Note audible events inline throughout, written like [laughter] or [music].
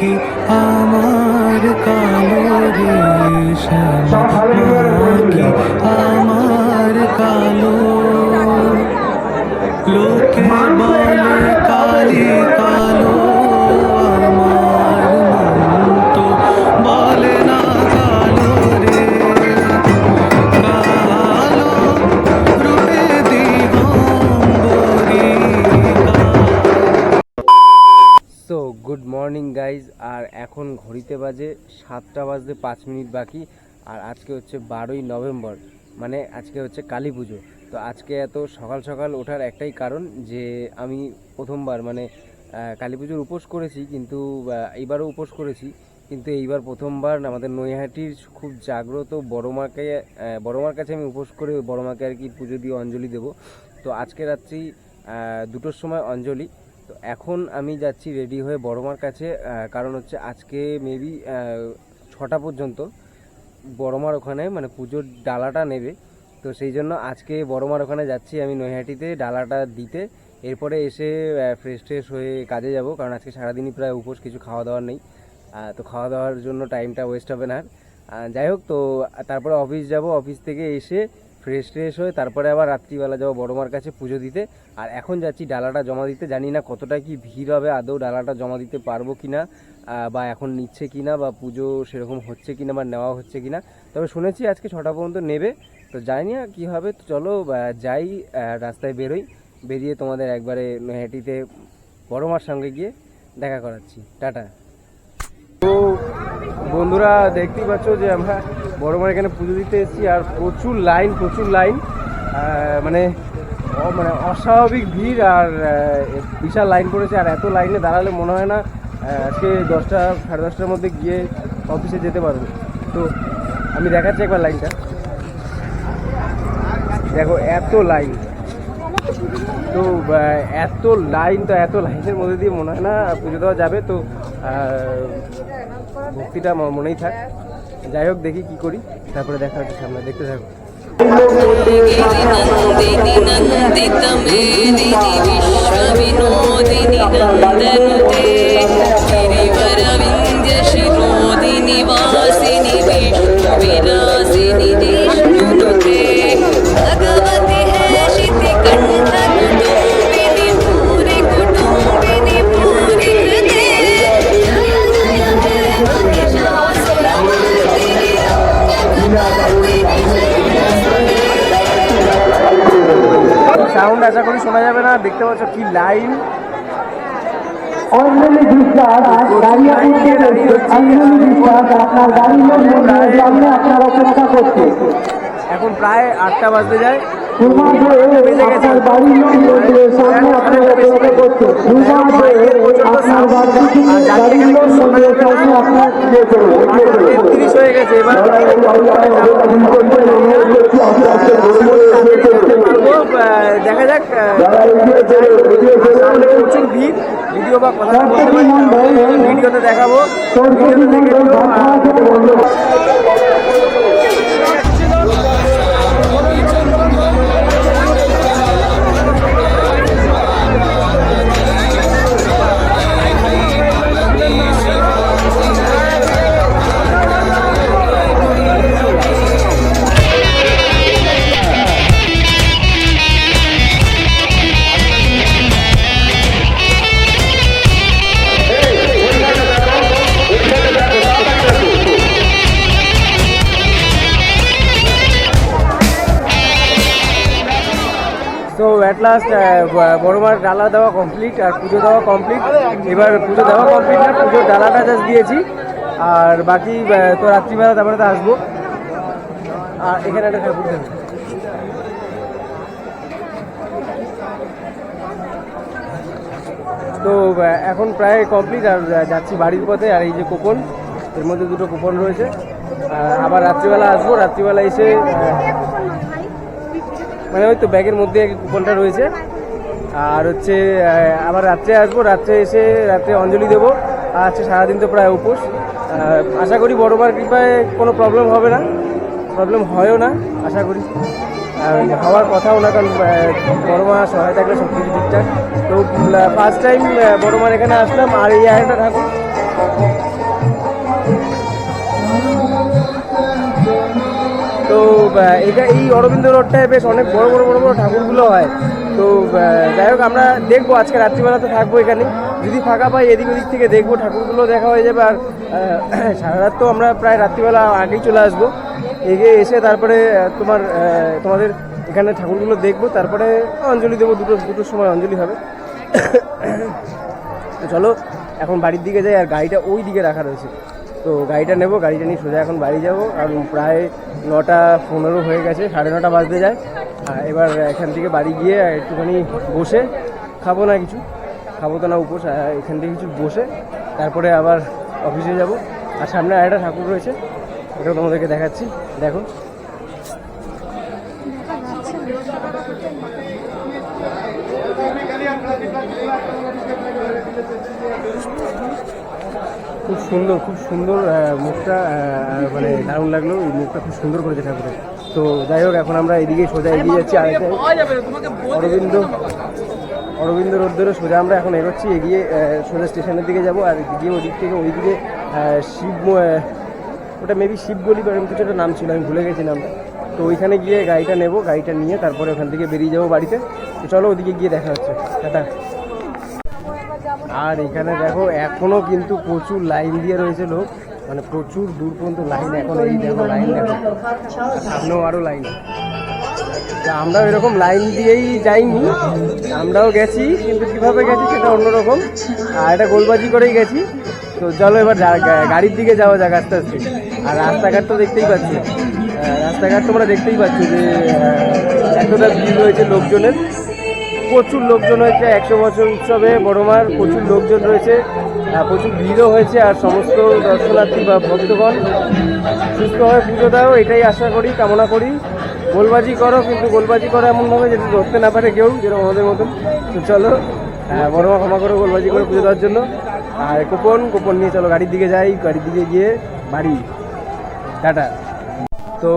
কি আমার কালো রে শ্যামা কি আমার কালো? লোকে এখন ঘড়িতে বাজে সাতটা বাজতে পাঁচ মিনিট বাকি আর আজকে হচ্ছে বারোই নভেম্বর মানে আজকে হচ্ছে কালী পুজো। তো আজকে এত সকাল সকাল ওঠার একটাই কারণ যে আমি প্রথমবার মানে কালী পুজোর উপোস করেছি কিন্তু এইবারও উপোস করেছি কিন্তু এইবার প্রথমবার আমাদের নৈহাটির খুব জাগ্রত বড় মাকে আহ, বড় মার কাছে আমি উপোস করে বড় মাকে আর কি পুজো দিয়ে অঞ্জলি দেবো। তো আজকে রাত্রি দুটোর সময় অঞ্জলি তো এখন আমি যাচ্ছি রেডি হয়ে বড়মার কাছে কারণ হচ্ছে আজকে মেবি ছটা পর্যন্ত বড়মার ওখানে মানে পুজোর ডালাটা নেবে। তো সেই জন্য আজকে বড়মার ওখানে যাচ্ছি আমি নৈহাটিতে ডালাটা দিতে। এরপরে এসে ফ্রেশ ট্রেশ হয়ে কাজে যাব, কারণ আজকে সারাদিনই প্রায় উপোস, কিছু খাওয়া দাওয়ার নেই তো খাওয়া দাওয়ার জন্য টাইমটা ওয়েস্ট হবে না। যাই হোক, তো তারপরে অফিস যাব অফিস থেকে এসে ফ্রেশ ট্রেশ হয়ে তারপরে আবার রাত্রিবেলা যাব বড়মার কাছে পুজো দিতে। আর এখন যাচ্ছি ডালাটা জমা দিতে। জানি না কতটা কি ভিড় হবে, আদৌ ডালাটা জমা দিতে পারব কি না বা এখন নিচ্ছে কি না বা পুজো সেরকম হচ্ছে কি না বা নেওয়া হচ্ছে কি না তবে শুনেছি আজকে ছটা পর্যন্ত নেবে। তো জানি না কী হবে। তো চলো যাই রাস্তায় বেরোই। বেরিয়ে তোমাদের একবারে নৈহাটিতে বড়মার সঙ্গে গিয়ে দেখা করাচ্ছি। টাটা। তো বন্ধুরা, দেখতেই পাচ্ছ যে আমরা বড় মার এখানে পুজো দিতে এসেছি আর প্রচুর লাইন প্রচুর লাইন। মানে মানে অস্বাভাবিক ভিড় আর বিশাল লাইন পড়েছে আর এত লাইনে দাঁড়ালে মনে হয় না আজকে দশটা, সাড়ে দশটার মধ্যে গিয়ে অফিসে যেতে পারব। তো আমি দেখাচ্ছি একবার লাইনটা। দেখো, এত লাইন। তো এত লাইন, তো এত লাইনের মধ্যে দিয়ে মনে হয় না পুজো দেওয়া যাবে। তো ভক্তিটা মনেই থাক। যাই হোক দেখি কি করি তারপরে দেখা হচ্ছে সামনে দেখতে থাকো नन्दिनि না দেখতে পাচ্ছ কি লাইন। অঞ্জলি বিশ্বাস দাঁড়িয়ে অঞ্জলি বিশ্বাস আপনার গাড়ির সামনে আপনার অপেক্ষা করছে এখন প্রায় আটটা বাজতে যায়। আপনার বাড়ির লোক সামনে আপনার অপেক্ষা করছে আপনার বাড়ির লোক সামনে আপনার করবে করবে। তেত্রিশ হয়ে গেছে। এবার পারব, আহ, দেখা যাক আহ, সামনে প্রচুর ভিড় ভিডিও বা কথা ভিডিওতে দেখাবো। ভিডিওতে দেখে তো লাস্ট বড়মার ডালা দেওয়া কমপ্লিট আর পুজো দেওয়া কমপ্লিট এবার পুজো দেওয়া কমপ্লিট না, পুজোর ডালাটা জাস্ট দিয়েছি। আর বাকি তো রাত্রিবেলা তারপরে তো আসব। আর এখানে একটা ঠাকুর তো এখন প্রায় কমপ্লিট আর যাচ্ছি বাড়ির পথে। আর এই যে কুপন এর মধ্যে দুটো কুপন রয়েছে। আবার রাত্রিবেলা আসব। রাত্রিবেলা এসে মানে ওই তো ব্যাগের মধ্যে কুপনটা রয়েছে। আর হচ্ছে আবার রাত্রে আসব, রাত্রে এসে রাত্রে অঞ্জলি দেবো। আর হচ্ছে সারাদিন তো প্রায় উপোস। আশা করি বড়বার কৃপায় কোনো প্রবলেম হবে না। প্রবলেম হয়ও না, আশা করি। হওয়ার কথাও না, কারণ বড় মা সহায় থাকলে সব কিছু ঠিকঠাক। তো ফার্স্ট টাইম বড় মার এখানে আসলাম, আর এই আরেকটা ঠাকুর এটা এই অরবিন্দ রোডটায় বেশ অনেক বড় বড় বড় বড় ঠাকুরগুলো হয়। তো যাই হোক, আমরা দেখব, আজকে রাত্রিবেলা তো থাকব এখানে। যদি ফাঁকা পাই, এদিক ওদিক থেকে দেখব, ঠাকুরগুলো দেখা হয়ে যাবে। আর [clears throat] সারা রাত তো আমরা প্রায় রাত্রিবেলা আগেই চলে আসব। এগিয়ে এসে তারপরে তোমার তোমাদের এখানে ঠাকুরগুলো দেখব। তারপরে অঞ্জলি দেবো, দুটো, দুটোর সময় অঞ্জলি হবে। [clears throat] চলো, এখন বাড়ির দিকে যাই, আর গাড়িটা ওই দিকে রাখা রয়েছে। তো গাড়িটা নেব, গাড়িটা নিয়ে সোজা এখন বাড়ি যাব। কারণ প্রায় নটা পনেরো হয়ে গেছে, সাড়ে নটা বাজতে যায়। আর এবার এখান থেকে বাড়ি গিয়ে একটুখানি বসে খাব না কিছু। খাব তো না উপোস এখান থেকে কিছু বসে তারপরে আবার অফিসে যাব। আর সামনে আরেকটা ঠাকুর রয়েছে ওটা তোমাদেরকে দেখাচ্ছি। দেখো। সুন্দর খুব সুন্দর মুখটা মানে দারুণ লাগল। এই মুখটা খুব সুন্দর করেছে ঠাকুরের। তো যাই হোক এখন আমরা এদিকে সোজা এগিয়ে যাচ্ছি অরবিন্দ অরবিন্দ রোড ধরে সোজা আমরা এখন এগোচ্ছি এগিয়ে সোজা স্টেশনের দিকে যাব আর গিয়ে ওদিক থেকে ওইদিকে শিব ওটা মেবি শিবগলি বা এরকম কিছু একটা নাম ছিল আমি ভুলে গেছি নামটা। তো ওইখানে গিয়ে গাড়িটা নেব গাড়িটা নিয়ে তারপরে ওখান থেকে বেরিয়ে যাব বাড়িতে। তো চলো ওদিকে গিয়ে দেখা হচ্ছে। টাটা। আর এখানে দেখো, এখনও কিন্তু প্রচুর লাইন দিয়ে রয়েছে লোক। মানে প্রচুর দূর পর্যন্ত লাইন এখন এই দেখো, লাইন দেখো। সামনেও আরও লাইন। আমরাও এরকম লাইন দিয়েই যাইনি। আমরাও গেছি, কিন্তু কীভাবে গেছি সেটা অন্যরকম। আর এটা গোলবাজি করেই গেছি। তো চলো এবার গাড়ির দিকে যাওয়া যাক আস্তে আস্তে। আর রাস্তাঘাট তো দেখতেই পাচ্ছি। রাস্তাঘাট তোমরা দেখতেই পাচ্ছ যে এতটা ভিড় রয়েছে লোকজনের। প্রচুর লোকজন হয়েছে, একশো বছর উৎসবে বড়মার প্রচুর লোকজন রয়েছে প্রচুর ভিড়ও হয়েছে, আর সমস্ত দর্শনার্থী বা ভক্তগণ সুস্থভাবে পুজো দাও, এটাই আশা করি, কামনা করি। গোলবাজি করো, কিন্তু গোলবাজি করো এমনভাবে যাতে ধরতে না পারে কেউ, যেরকম আমাদের মতন। তো চলো বড়মা ক্ষমা করো, গোলবাজি করে পুজো দেওয়ার জন্য। আর কোপন কোপন নিয়ে চলো, গাড়ির দিকে যাই, গাড়ির দিকে গিয়ে বাড়ি। টাটা। তো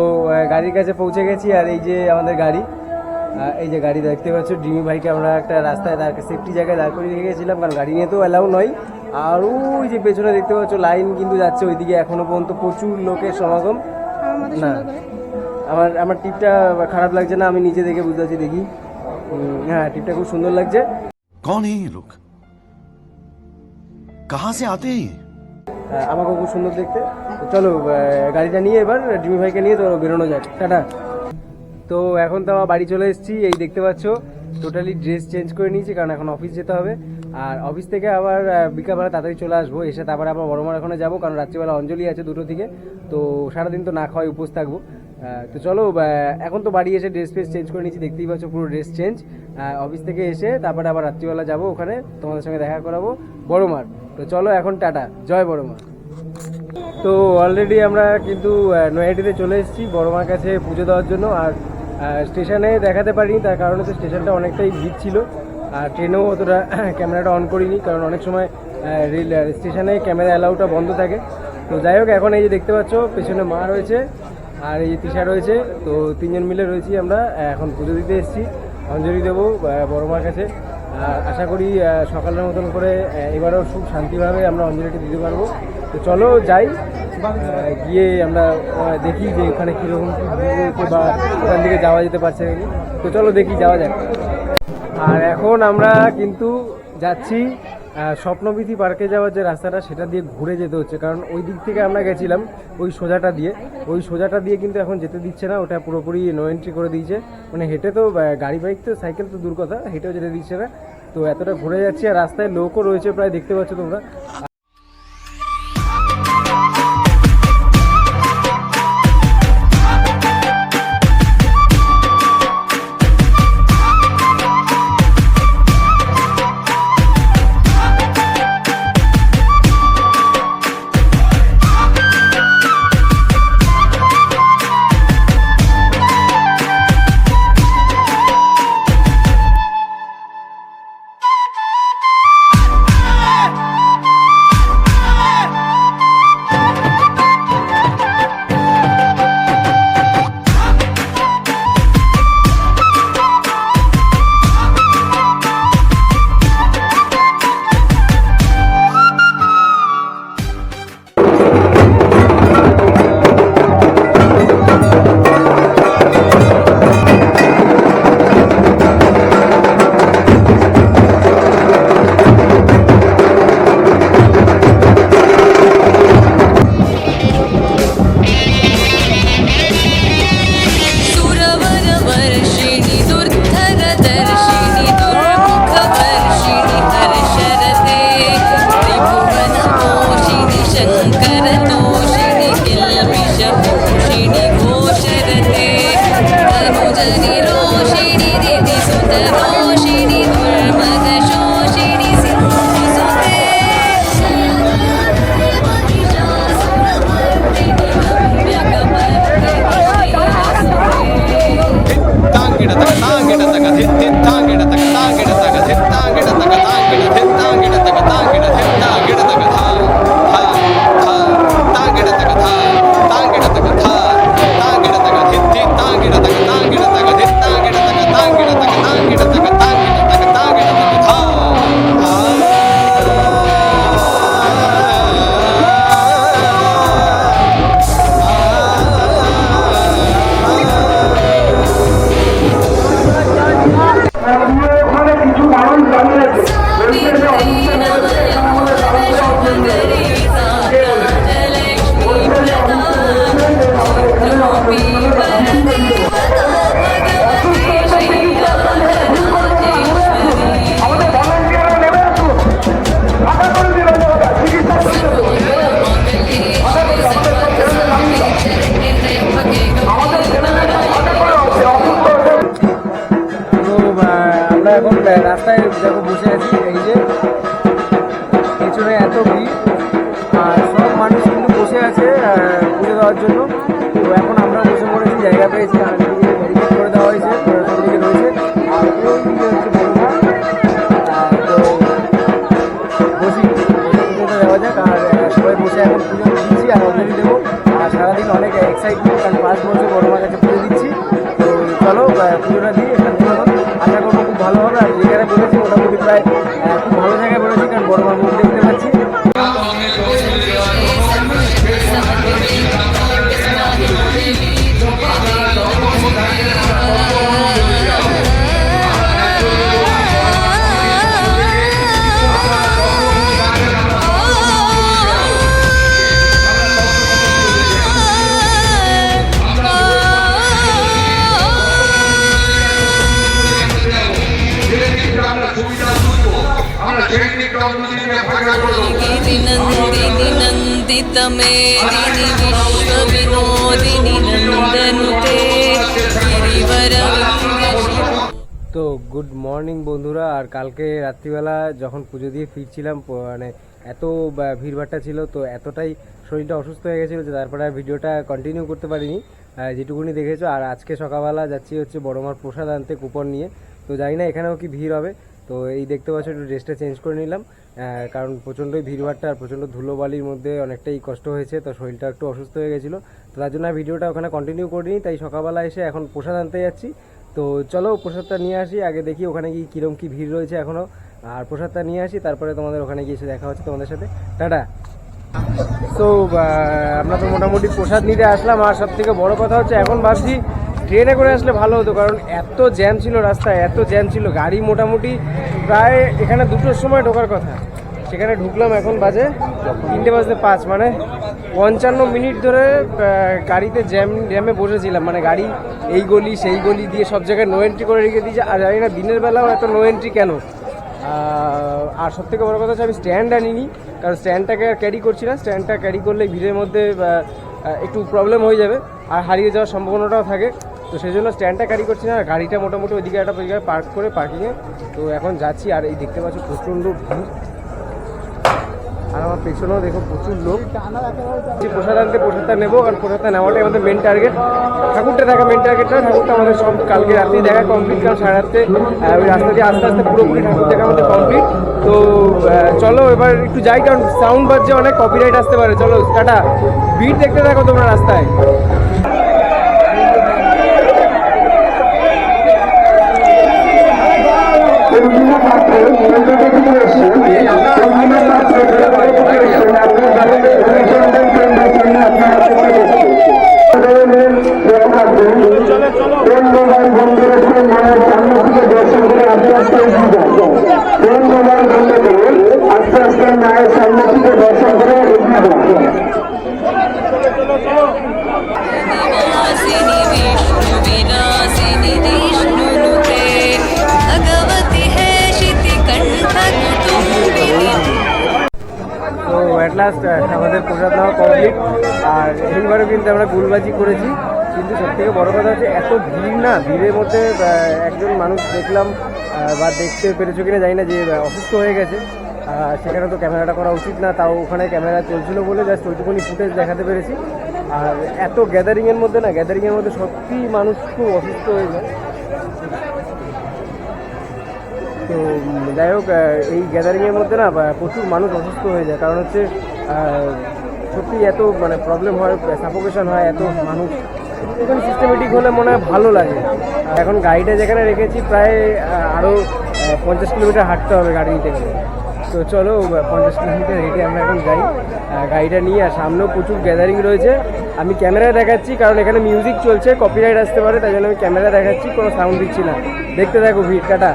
গাড়ির কাছে পৌঁছে গেছি, আর এই যে আমাদের গাড়ি এই যে গাড়ি দেখতে পাচ্ছ ডিমি ভাইকে আমরা একটা রাস্তায় দাঁড় সেফটি জায়গায় দাঁড় করিয়ে রেখে গেছিলাম কারণ গাড়ি নিয়ে তো অ্যালাউ নয়। আর ওই যে পেছনে দেখতে পাচ্ছ লাইন কিন্তু যাচ্ছে ওইদিকে এখনও পর্যন্ত প্রচুর লোকের সমাগম। হ্যাঁ, না আমার আমার টিপটা খারাপ লাগছে না আমি নিজে দেখে বুঝতে পারছি দেখি। হ্যাঁ টিপটা খুব সুন্দর লাগছে। কন লোক কাহা সে আতে আমাকে খুব সুন্দর দেখতে। চলো গাড়িটা নিয়ে এবার ডিমি ভাইকে নিয়ে তো বেরোনো যাক। টাটা। তো এখন তো আমার বাড়ি চলে এসেছি, এই দেখতে পাচ্ছ টোটালি ড্রেস চেঞ্জ করে নিয়েছি, কারণ এখন অফিস যেতে হবে। আর অফিস থেকে আবার বিকালবেলা তাড়াতাড়ি চলে আসব, এসে তারপরে আবার বড়মার ওখানে যাব, কারণ রাত্রিবেলা অঞ্জলি আছে দুটো থেকে, তো সারাদিন তো না খাওয়াই উপোস থাকব। তো চলো এখন তো বাড়ি এসে ড্রেস ফ্রেস চেঞ্জ করে নিয়েছি, দেখতেই পাচ্ছ পুরো ড্রেস চেঞ্জ অফিস থেকে এসে তারপরে আবার রাত্রিবেলা যাব ওখানে, তোমাদের সঙ্গে দেখা করাবো বড়মার। তো চলো এখন টাটা, জয় বড়মা তো অলরেডি আমরা কিন্তু নৈহাটিতে চলে এসেছি বড় মার কাছে পুজো দেওয়ার জন্য, আর স্টেশনে দেখাতে পারিনি, তার কারণ হচ্ছে স্টেশনটা অনেকটাই ভিড় ছিল। আর ট্রেনেও অতটা [coughs] ক্যামেরাটা অন করিনি, কারণ অনেক সময় রেল স্টেশনে ক্যামেরা অ্যালাউটা বন্ধ থাকে। তো যাই হোক, এখন এই যে দেখতে পাচ্ছ, পেছনে মা রয়েছে, আর এই যে তৃষা রয়েছে। তো তিনজন মিলে রয়েছি আমরা এখন পুজো দিতে এসেছি। অঞ্জলি দেবো বড় মার কাছে। আর আশা করি সকালের মতন করে এবারও খুব শান্তিভাবে আমরা অঞ্জলিটা দিতে পারব। তো চলো যাই। গিয়ে আমরা দেখি যে ওখানে কীরকম বা ওখান থেকে যাওয়া যেতে পারছে নাকি। তো চলো দেখি, যাওয়া যাক। আর এখন আমরা কিন্তু যাচ্ছি স্বপ্নবিধি পার্কে যাওয়ার যে রাস্তাটা, সেটা দিয়ে ঘুরে যেতে হচ্ছে। কারণ ওই দিক থেকে আমরা গেছিলাম, ওই সোজাটা দিয়ে। ওই সোজাটা দিয়ে কিন্তু এখন যেতে দিচ্ছে না, ওটা পুরোপুরি নো এন্ট্রি করে দিয়েছে। মানে হেঁটে তো গাড়ি, বাইক তো, সাইকেল তো দূর কথা, হেঁটেও যেতে দিচ্ছে না। তো এতটা ঘুরে যাচ্ছি, আর রাস্তায় লোকও রয়েছে প্রায়, দেখতে পাচ্ছ তোমরা। সবাই বসে এখন পুজো দিচ্ছি আর অলরেডি দেবো আর সারাদিন অনেক এক্সাইটমেন্ট কারণ পাঁচ বছর তো গুড মর্নিং বন্ধুরা, আর কালকে রাত্রিবেলা যখন পুজো দিয়ে ফিরছিলাম মানে এত ভিড়ভাট্টা ছিল, তো এতটাই শরীরটা অসুস্থ হয়ে গেছিল যে তারপরে ভিডিওটা কন্টিনিউ করতে পারিনি। যেটুকুনি দেখেছ, আর আজকে সকালবেলা যাচ্ছি হচ্ছে বড়মার প্রসাদ আনতে কুপন নিয়ে। তো জানি না এখানেও কি ভিড় হবে। তো এই দেখতে পাচ্ছ, একটু ড্রেসটা চেঞ্জ করে নিলাম। কারণ প্রচণ্ডই ভিড়ভাট্টা আর প্রচণ্ড ধুলোবালির মধ্যে অনেকটাই কষ্ট হয়েছে, তো শরীরটা একটু অসুস্থ হয়ে গেছিল। তো তার জন্য ভিডিওটা ওখানে কন্টিনিউ করিনি, তাই সকালবেলা এসে এখন প্রসাদ আনতে যাচ্ছি। তো চলো প্রসাদটা নিয়ে আসি, আগে দেখি ওখানে কি, কিরম কী ভিড় রয়েছে এখনও আর প্রসাদটা নিয়ে আসি, তারপরে তোমাদের ওখানে গিয়ে এসে দেখা হচ্ছে তোমাদের সাথে। টাটা। তো আমরা তো মোটামুটি প্রসাদ নিতে আসলাম, আর সব থেকে বড় কথা হচ্ছে, এখন ভাবছি ট্রেনে করে আসলে ভালো হতো, কারণ এত জ্যাম ছিল রাস্তায়, এত জ্যাম ছিল। গাড়ি মোটামুটি প্রায় এখানে দুটোর সময় ঢোকার কথা। সেখানে ঢুকলাম এখন বাজে তিনটে বাজতে পাঁচ মানে পঞ্চান্ন মিনিট ধরে গাড়িতে জ্যাম, জ্যামে বসেছিলাম। মানে গাড়ি এই গলি, সেই গলি দিয়ে সব জায়গায় নো এন্ট্রি করে রেখে দিয়েছে। আর জানি না, দিনের বেলাও এত নো এন্ট্রি কেন? আর সব থেকে বড় কথা হচ্ছে আমি স্ট্যান্ড আনিনি, কারণ স্ট্যান্ডটাকে আর ক্যারি করছি না। স্ট্যান্ডটা ক্যারি করলে ভিড়ের মধ্যে একটু প্রবলেম হয়ে যাবে। আর হারিয়ে যাওয়ার সম্ভাবনাটাও থাকে। তো সেই জন্য স্ট্যান্ডটা ক্যারি করছি না গাড়িটা মোটামুটি ওইদিকে একটা জায়গায় পার্ক করে পার্কিংয়ে তো এখন যাচ্ছি, আর এই দেখতে পাচ্ছি প্রচণ্ড ভিড়। আর আমার পেছনেও দেখো প্রচুর লোক। যে প্রসাদ আনতে, প্রসাদটা নেব, কারণ প্রসাদটা নেওয়াটাই আমাদের মেন টার্গেট ঠাকুরটা দেখা মেন টার্গেট না, ঠাকুরটা আমাদের সব কালকে রাত্রে দেখা কমপ্লিট কারণ সাড়ে রাত্রে ওই রাস্তা দিয়ে আস্তে আস্তে পুরোপুরি ঠাকুর দেখা আমাদের কমপ্লিট তো চলো এবার একটু যাই, কারণ সাউন্ড বাজছে অনেক কপিরাইট আসতে পারে। চলো, টাটা। ভিড় দেখতে থাকো তোমরা রাস্তায়। কিন্তু সব থেকে বড় কথা হচ্ছে এত ভিড় না? ভিড়ের মধ্যে একজন মানুষ দেখলাম বা দেখতে পেরেছ কিনা জানি না যে অসুস্থ হয়ে গেছে। সেখানে তো ক্যামেরাটা করা উচিত না, তাও ওখানে ক্যামেরা চলছিল বলে জাস্ট ওইটুকুনি ফুটেজ দেখাতে পেরেছি। আর এত গ্যাদারিংয়ের মধ্যে না গ্যাদারিংয়ের মধ্যে সত্যি মানুষ খুব অসুস্থ হয়ে যায়। তো, যাই হোক এই গ্যাদারিংয়ের মধ্যে না প্রচুর মানুষ অসুস্থ হয়ে যায়। কারণ হচ্ছে সত্যি এত মানে প্রবলেম হয় সাফোকেশন হয়, এত মানুষ একটুখানি সিস্টেমেটিক হলে মনে হয় ভালো লাগে। এখন গাড়িটা যেখানে রেখেছি প্রায় আরও পঞ্চাশ কিলোমিটার হাঁটতে হবে গাড়ি নিতে গেলে। তো চলো পঞ্চাশ কিলোমিটার হেঁটে আমরা এখন যাই। গাড়িটা নিয়ে আর সামনেও প্রচুর গ্যাদারিং রয়েছে। আমি ক্যামেরায় দেখাচ্ছি, কারণ এখানে মিউজিক চলছে কপিরাইট আসতে পারে, তাই জন্য আমি ক্যামেরা দেখাচ্ছি, কোনো সাউন্ড দিচ্ছি না। দেখতে থাকো ভিড় কাটা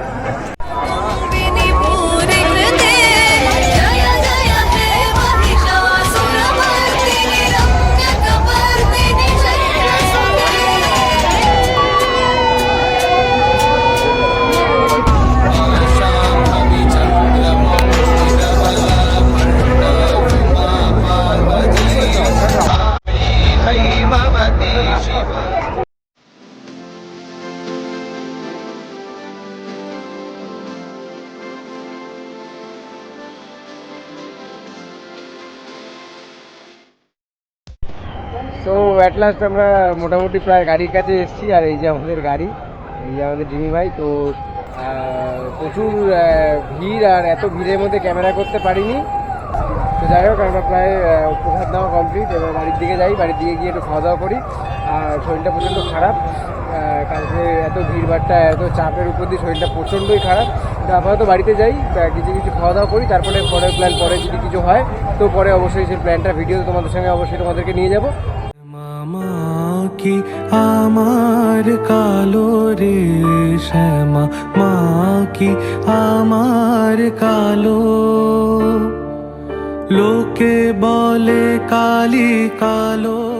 লাস্ট আমরা মোটামুটি প্রায় গাড়ির কাছে এসেছি, আর এই যে আমাদের গাড়ি, এই যে আমাদের জিমি ভাই, তো প্রচুর ভিড় আর এত ভিড়ের মধ্যে ক্যামেরা করতে পারিনি। তো যাই হোক, আমরা প্রায় প্রসাদ নেওয়া কমপ্লিট এবার বাড়ির দিকে যাই, বাড়ির দিকে গিয়ে একটু খাওয়া দাওয়া করি। আর শরীরটা প্রচণ্ড খারাপ কালকে এত ভিড়ভাড়টা এত চাপের উপর দিয়ে শরীরটা প্রচণ্ডই খারাপ। তো আপাতত বাড়িতে যাই কিছু কিছু খাওয়া দাওয়া করি, তারপরে, পরের প্ল্যান পরে যদি কিছু হয়, তো পরে অবশ্যই সেই প্ল্যানটা ভিডিও তোমাদের সঙ্গে অবশ্যই তোমাদেরকে নিয়ে যাব। কি আমার কালো রে শ্যামা মা কি আমার কালো? লোকে বলে কালি কালো।